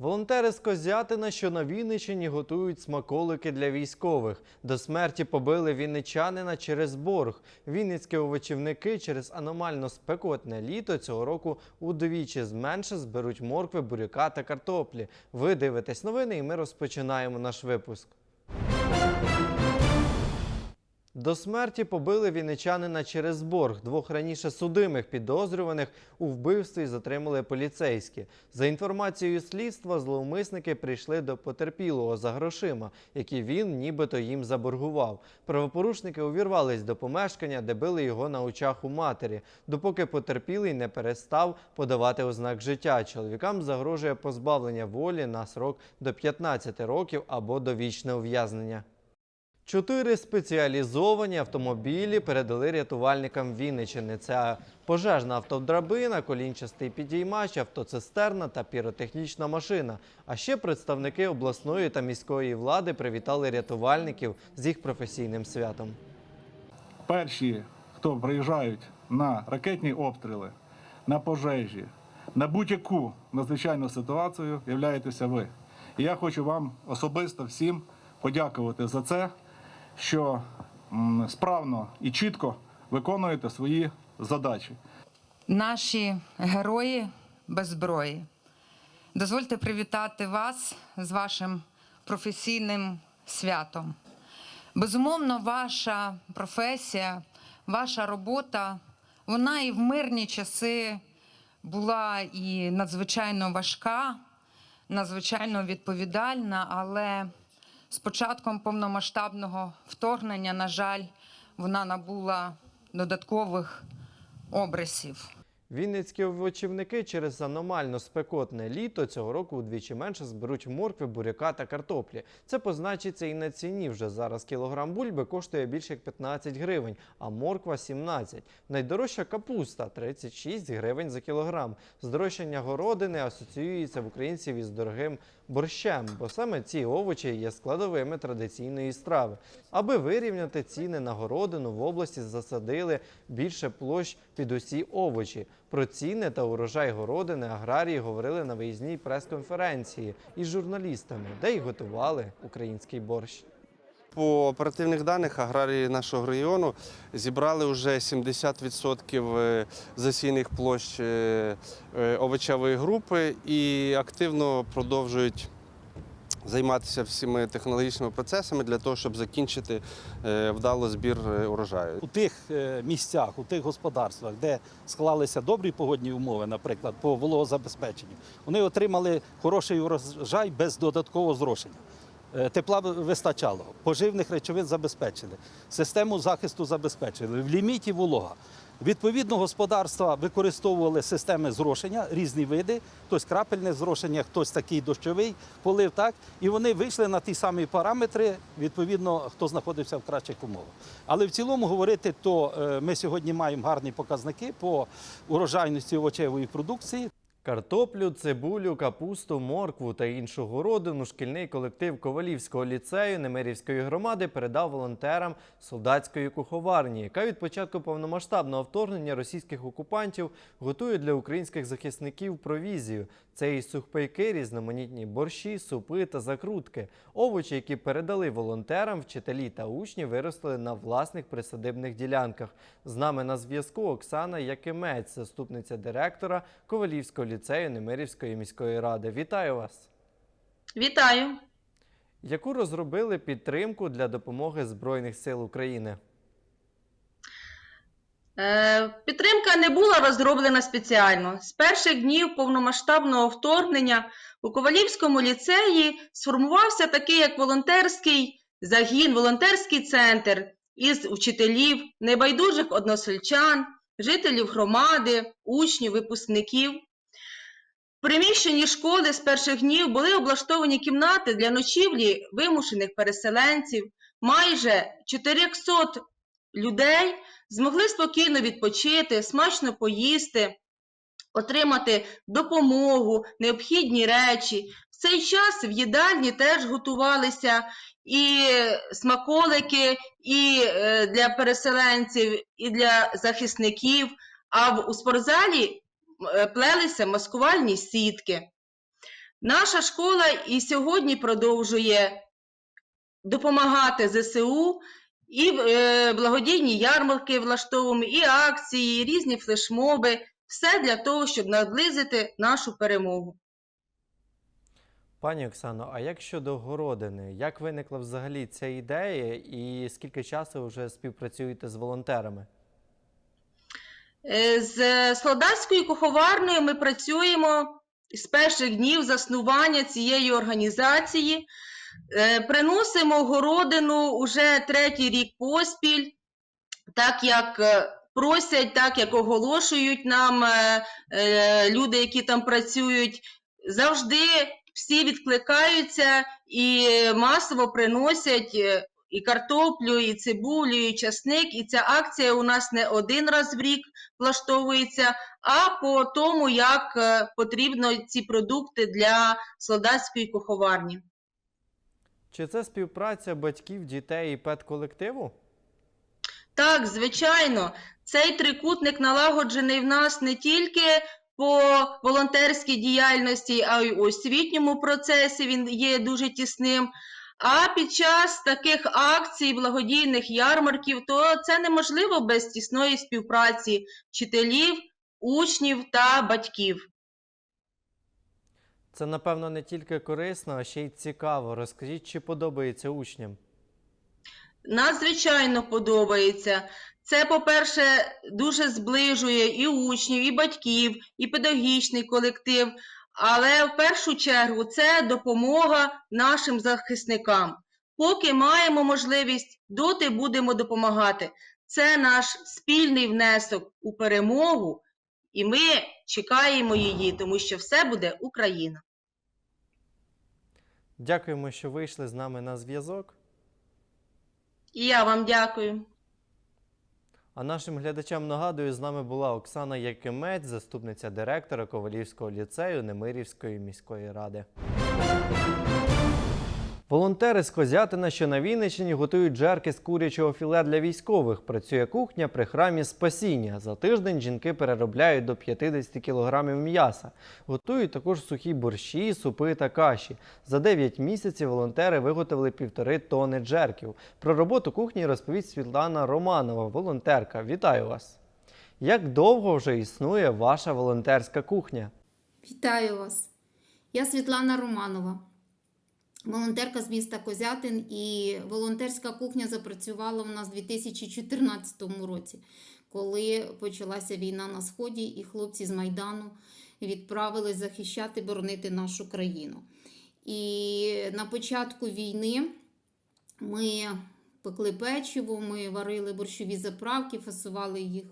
Волонтери з Козятина, що на Вінниччині готують смаколики для військових. До смерті побили вінничанина через борг. Вінницькі овочівники через аномально спекотне літо цього року удвічі зменше зберуть моркви, буряка та картоплі. Ви дивитесь новини, і ми розпочинаємо наш випуск. До смерті побили вінничанина через борг. Двох раніше судимих підозрюваних у вбивстві затримали поліцейські. За інформацією слідства, зловмисники прийшли до потерпілого за грошима, які він нібито їм заборгував. Правопорушники увірвались до помешкання, де били його на очах у матері, допоки потерпілий не перестав подавати ознак життя. Чоловікам загрожує позбавлення волі на срок до 15 років або довічне ув'язнення. Чотири спеціалізовані автомобілі передали рятувальникам Вінничини. Це пожежна автодрабина, колінчастий підіймач, автоцистерна та піротехнічна машина. А ще представники обласної та міської влади привітали рятувальників з їх професійним святом. перші, хто приїжджають на ракетні обстріли, на пожежі, на будь-яку надзвичайну ситуацію, являєтеся ви. І я хочу вам особисто всім подякувати за це, що справно і чітко виконуєте свої задачі. Наші герої без зброї. Дозвольте привітати вас з вашим професійним святом. Безумовно, ваша професія, ваша робота, вона і в мирні часи була і надзвичайно важка, надзвичайно відповідальна, але з початком повномасштабного вторгнення, на жаль, вона набула додаткових обрисів. Вінницькі овочівники через аномально спекотне літо цього року удвічі менше зберуть моркви, буряка та картоплі. Це позначиться і на ціні. Вже зараз кілограм бульби коштує більше як 15 гривень, а морква 17. Найдорожча капуста 36 гривень за кілограм. Здорожчання городини асоціюється в українців із дорогим борщем, бо саме ці овочі є складовими традиційної страви. Аби вирівняти ціни на городину, в області засадили більше площ під усі овочі. Про ціни та урожай городини аграрії говорили на виїзній прес-конференції із журналістами, де й готували український борщ. По оперативних даних аграрії нашого району зібрали вже 70% е, засійних площ е, е, овочевої групи і активно продовжують займатися всіми технологічними процесами для того, щоб закінчити вдало збір урожаю. у тих місцях, у тих господарствах, де склалися добрі погодні умови, наприклад, по вологозабезпеченню, вони отримали хороший урожай без додаткового зрошення. Е, Тепла вистачало, поживних речовин забезпечили, систему захисту забезпечили, в ліміті волога. Відповідно, господарства використовували системи зрошення, різні види, хтось крапельне зрошення, хтось такий дощовий полив, так і вони вийшли на ті самі параметри, відповідно, хто знаходився в кращих умовах. Але в цілому говорити, то е, ми сьогодні маємо гарні показники по урожайності овочевої продукції. Картоплю, цибулю, капусту, моркву та іншу городину шкільний колектив Ковалівського ліцею Немирівської громади передав волонтерам солдатської куховарні, яка від початку повномасштабного вторгнення російських окупантів готує для українських захисників провізію. Це і сухпайки, різноманітні борщі, супи та закрутки. Овочі, які передали волонтерам, вчителі та учні виростили на власних присадибних ділянках. З нами на зв'язку Оксана Якимець, заступниця директора Ковалівського ліцею Немирівської міської ради. Вітаю вас! Вітаю! Яку розробили підтримку для допомоги Збройних сил України? Е, Підтримка не була розроблена спеціально. З перших днів повномасштабного вторгнення у Ковалівському ліцеї сформувався такий як волонтерський загін, волонтерський центр із учителів, небайдужих односельчан, жителів громади, учнів, випускників. Приміщенні школи з перших днів були облаштовані кімнати для ночівлі вимушених переселенців. Майже 400 людей змогли спокійно відпочити, смачно поїсти, отримати допомогу, необхідні речі. В цей час в їдальні теж готувалися і смаколики, і е, для переселенців, і для захисників. А в у спортзалі плелися маскувальні сітки. Наша школа і сьогодні продовжує допомагати ЗСУ, і е, благодійні ярмарки влаштовуємо, і акції, і різні флешмоби. Все для того, щоб наблизити нашу перемогу. Пані Оксано, а як щодо городини? Як виникла взагалі ця ідея і скільки часу ви вже співпрацюєте з волонтерами? Е, З Солдатською куховарною ми працюємо з перших днів заснування цієї організації. Е, Приносимо городину уже третій рік поспіль, так як е, просять, так як оголошують нам люди, які там працюють. Завжди всі відкликаються і масово приносять і картоплю, і цибулю, і часник. І ця акція у нас не один раз в рік влаштовується, а по тому, як е, потрібно ці продукти для солдатської куховарні. Чи це співпраця батьків, дітей і педколективу? Так, звичайно, цей трикутник налагоджений в нас не тільки по волонтерській діяльності, а й у освітньому процесі він є дуже тісним. А під час таких акцій, благодійних ярмарків, то це неможливо без тісної співпраці вчителів, учнів та батьків. Це, напевно, не тільки корисно, а ще й цікаво. Розкажіть, чи подобається учням? Надзвичайно подобається. Це, по-перше, дуже зближує і учнів, і батьків, і педагогічний колектив. Але в першу чергу це допомога нашим захисникам. Поки маємо можливість, доти будемо допомагати. Це наш спільний внесок у перемогу, і ми чекаємо її, тому що все буде Україна. Дякуємо, що вийшли з нами на зв'язок. І я вам дякую. А нашим глядачам нагадую, з нами була Оксана Якимець, заступниця директора Ковалівського ліцею Немирівської міської ради. Волонтери з Козятина, що на Вінниччині, готують жерки з курячого філе для військових. Працює кухня при храмі Спасіння. За тиждень жінки переробляють до 50 кілограмів м'яса. Готують також сухі борщі, супи та каші. За 9 місяців волонтери виготовили півтори тони джерків. Про роботу кухні розповість Світлана Романова, волонтерка. Вітаю вас! Як довго вже існує ваша волонтерська кухня? Вітаю вас! Я Світлана Романова, волонтерка з міста Козятин, і волонтерська кухня запрацювала у нас у 2014 році, коли почалася війна на Сході, і хлопці з Майдану відправились захищати, боронити нашу країну. І на початку війни ми пекли печиво, ми варили борщові заправки, фасували їх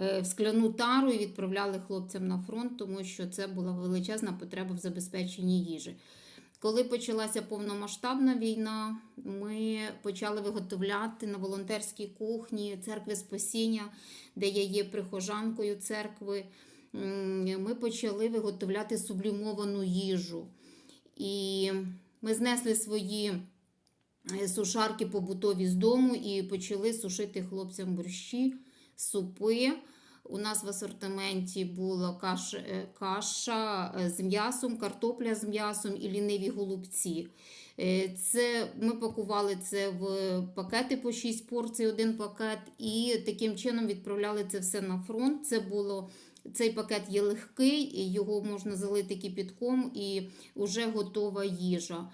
е, в скляну тару і відправляли хлопцям на фронт, тому що це була величезна потреба в забезпеченні їжі. Коли почалася повномасштабна війна, ми почали виготовляти на волонтерській кухні церкви Спасіння, де я є прихожанкою церкви. Ми почали виготовляти сублімовану їжу. І ми знесли свої е, сушарки побутові з дому і почали сушити хлопцям борщі, супи. У нас в асортименті була каш, е, каша е, з м'ясом, картопля з м'ясом і ліниві голубці. Е, Це, ми пакували це в пакети по 6 порцій, один пакет, і таким чином відправляли це все на фронт. Це було, цей пакет є легкий, його можна залити кипятком і вже готова їжа.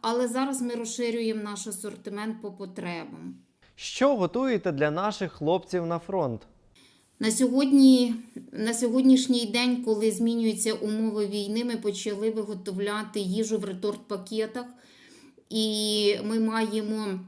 Але зараз ми розширюємо наш асортимент по потребам. Що готуєте для наших хлопців на фронт? На, сьогодні, на сьогоднішній день, коли змінюються умови війни, ми почали виготовляти їжу в реторт-пакетах. І ми маємо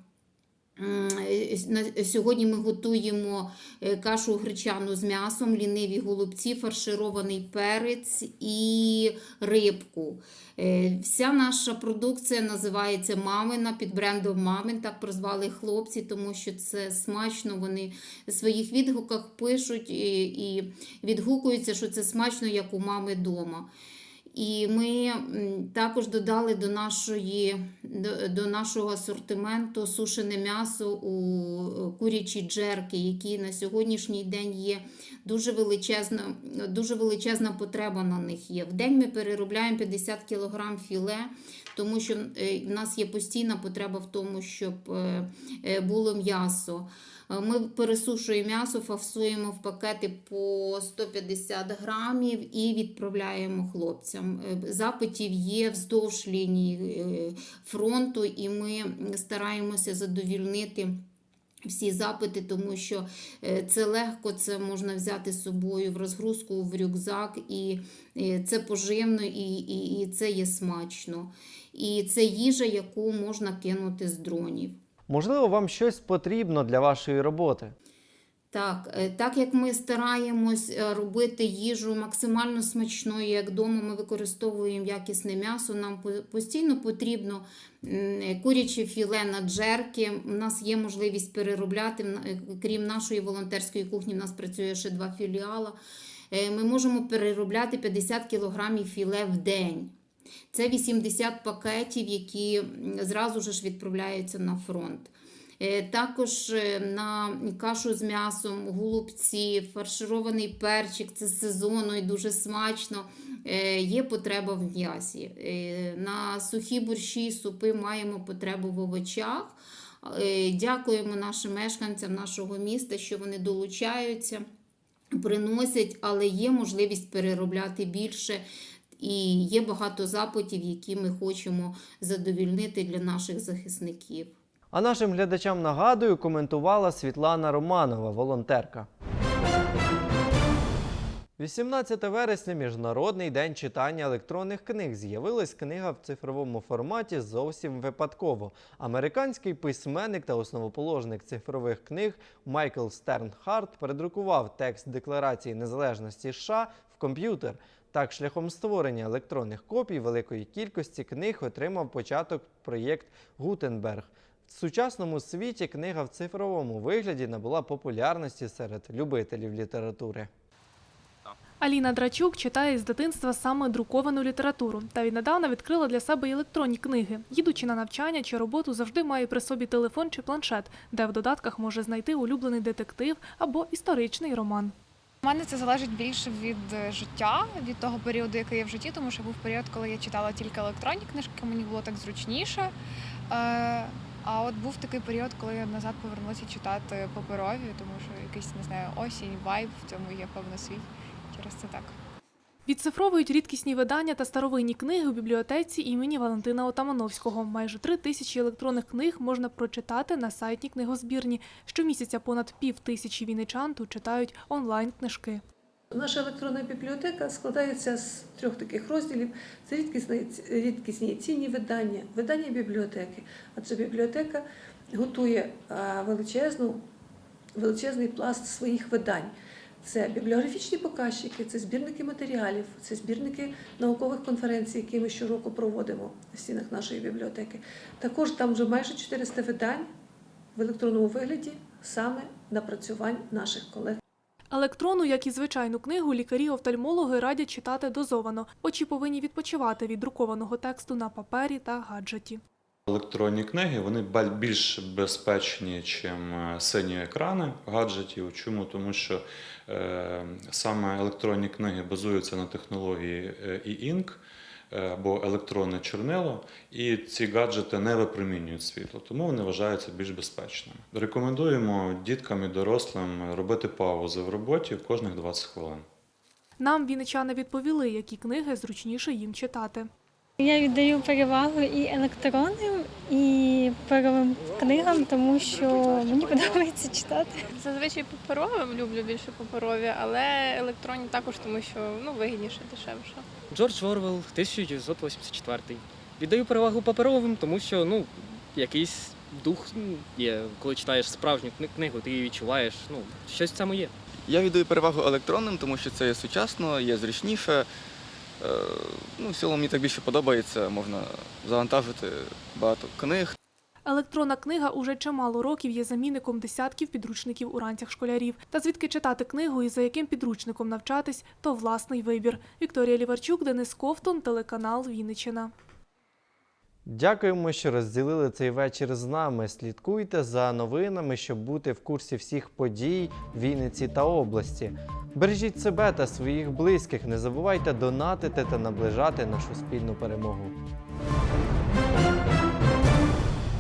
сьогодні ми готуємо е, кашу гречану з м'ясом, ліниві голубці, фарширований перець і рибку. Е, Вся наша продукція називається Мамина під брендом Мамин. Так прозвали хлопці, тому що це смачно. Вони в своїх відгуках пишуть і відгукуються, що це смачно, як у мами вдома. І ми також додали до, нашої, до, до нашого асортименту сушене м'ясо у курячі джерки, які на сьогоднішній день є дуже величезна, дуже величезна потреба на них є. В день ми переробляємо 50 кг філе, тому що е, в нас є постійна потреба в тому, щоб е, е, було м'ясо. Ми пересушуємо м'ясо, фасуємо в пакети по 150 грамів і відправляємо хлопцям. Запитів є вздовж лінії фронту, і ми стараємося задовільнити. Всі запити, тому що це легко, це можна взяти з собою в розгрузку, в рюкзак, і це поживно, і, і, і це є смачно. І це їжа, яку можна кинути з дронів. Можливо, вам щось потрібно для вашої роботи. Так, е, так як ми стараємось е, робити їжу максимально смачною, як вдома ми використовуємо якісне м'ясо, нам постійно потрібно куряче філе на джерки. У нас є можливість переробляти. Е, Крім нашої волонтерської кухні, в нас працює ще два філіала. Е, Ми можемо переробляти 50 кілограмів філе в день. Це 80 пакетів, які зразу ж відправляються на фронт. Е, Також е, на кашу з м'ясом, голубці, фарширований перчик це сезонно і дуже смачно. Е, Є потреба в м'ясі. На сухі борщі, супи маємо потребу в овочах. Дякуємо нашим мешканцям нашого міста, що вони долучаються, приносять, але є можливість переробляти більше. І є багато запитів, які ми хочемо задовільнити для наших захисників. А нашим глядачам нагадую, коментувала Світлана Романова, волонтерка. 18 вересня Міжнародний день читання електронних книг. З'явилась книга в цифровому форматі зовсім випадково. Американський письменник та основоположник цифрових книг Майкл Стернхарт передрукував текст Декларації незалежності США в комп'ютер. Так, шляхом створення електронних копій великої кількості книг отримав початок проєкт Гутенберг. В сучасному світі книга в цифровому вигляді набула популярності серед любителів літератури. Аліна Драчук читає з дитинства саме друковану літературу та віднедавна відкрила для себе електронні книги. Їдучи на навчання чи роботу, завжди має при собі телефон чи планшет, де в додатках може знайти улюблений детектив або історичний роман. У мене це залежить більше від е, життя, від того періоду, який я в житті, тому що був період, коли я читала тільки електронні книжки, мені було так зручніше. Е, А от був такий період, коли я назад повернулася читати паперові, тому що якийсь не знаю осінь, вайб в цьому є певно свій. Через це так. Відцифровують рідкісні видання та старовинні книги у бібліотеці імені Валентина Отамановського. Майже три тисячі електронних книг можна прочитати на сайті книгозбірні. Щомісяця понад пів тисячі вінничан тут читають онлайн книжки. Наша електронна бібліотека складається з трьох таких розділів: це рідкісні, рідкісні цінні видання, видання бібліотеки. Адже бібліотека готує величезну, величезний пласт своїх видань. Це бібліографічні показчики, це збірники матеріалів, це збірники наукових конференцій, які ми щороку проводимо в стінах нашої бібліотеки. Також там вже майже 400 видань в електронному вигляді саме напрацювань наших колег. Електронну, як і звичайну книгу, лікарі-офтальмологи радять читати дозовано. Очі повинні відпочивати від друкованого тексту на папері та гаджеті. Електронні книги вони більш безпечні, ніж сині екрани гаджетів. Чому? Тому що е, саме електронні книги базуються на технології е, e-ink е, або електронне чорнило, і ці гаджети не випромінюють світло, тому вони вважаються більш безпечними. Рекомендуємо діткам і дорослим робити паузи в роботі кожних 20 хвилин. Нам вінничани відповіли, які книги зручніше їм читати. Я віддаю перевагу і електронним, і паперовим книгам, тому що мені подобається читати. Зазвичай паперовим люблю більше паперові, але електронні також, тому що ну вигідніше, дешевше. Джордж Орвел, 1984. Віддаю перевагу паперовим, тому що ну, якийсь дух є. Коли читаєш справжню книгу, ти її відчуваєш. Ну, щось в цьому є. Я віддаю перевагу електронним, тому що це є сучасно, є зручніше. Е, Ну, в цілому мені так більше подобається, можна завантажити багато книг. Електронна книга уже чимало років є замінником десятків підручників у ранцях школярів. Та звідки читати книгу і за яким підручником навчатись, то власний вибір. Вікторія Ліварчук, Денис Ковтун, телеканал Вінниччина. Дякуємо, що розділили цей вечір з нами. Слідкуйте за новинами, щоб бути в курсі всіх подій Вінниці та області. Бережіть себе та своїх близьких. Не забувайте донатити та наближати нашу спільну перемогу.